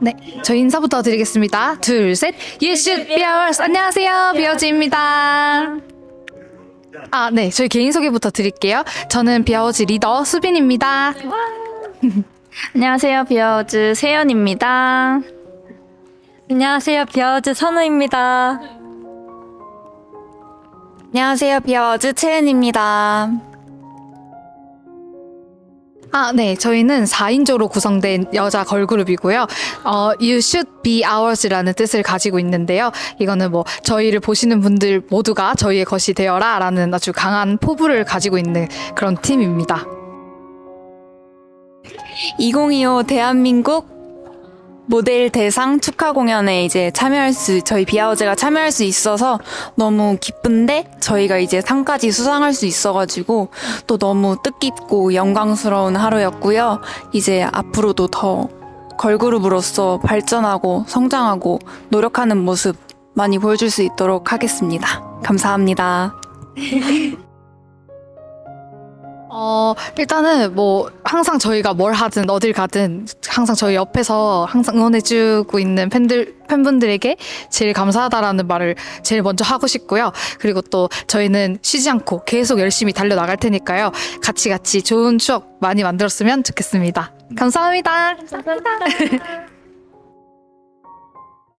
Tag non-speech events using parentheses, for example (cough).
네, 저희 인사부터 드리겠습니다. 둘, 셋. Should be ours. 안녕하세요, 비어즈입니다. 아, 네, 저희 개인 소개부터 드릴게요. 저는 비어즈 리더 수빈입니다. (laughs) 안녕하세요. 비어즈 세연입니다. 안녕하세요. 비어즈 선우입니다. 안녕하세요. 비어즈 채은입니다. 아, 네. 저희는 4인조로 구성된 여자 걸그룹이고요. 어, You should be ours라는 뜻을 가지고 있는데요. 이거는 뭐, 저희를 보시는 분들 모두가 저희의 것이 되어라 라는 아주 강한 포부를 가지고 있는 그런 팀입니다. 2025 대한민국 모델 대상 축하 공연에 이제 참여할 수, 저희 비아워즈가 참여할 수 있어서 너무 기쁜데 저희가 이제 상까지 수상할 수 있어가지고 또 너무 뜻깊고 영광스러운 하루였고요. 이제 앞으로도 더 걸그룹으로서 발전하고 성장하고 노력하는 모습 많이 보여줄 수 있도록 하겠습니다. 감사합니다. (laughs) 어, 일단은 뭐, 항상 저희가 뭘 하든 어딜 가든 항상 저희 옆에서 항상 응원해주고 있는 팬들, 팬분들에게 제일 감사하다라는 말을 제일 먼저 하고 싶고요. 그리고 또 저희는 쉬지 않고 계속 열심히 달려 나갈 테니까요. 같이 같이 좋은 추억 많이 만들었으면 좋겠습니다. 감사합니다. 감사합니다.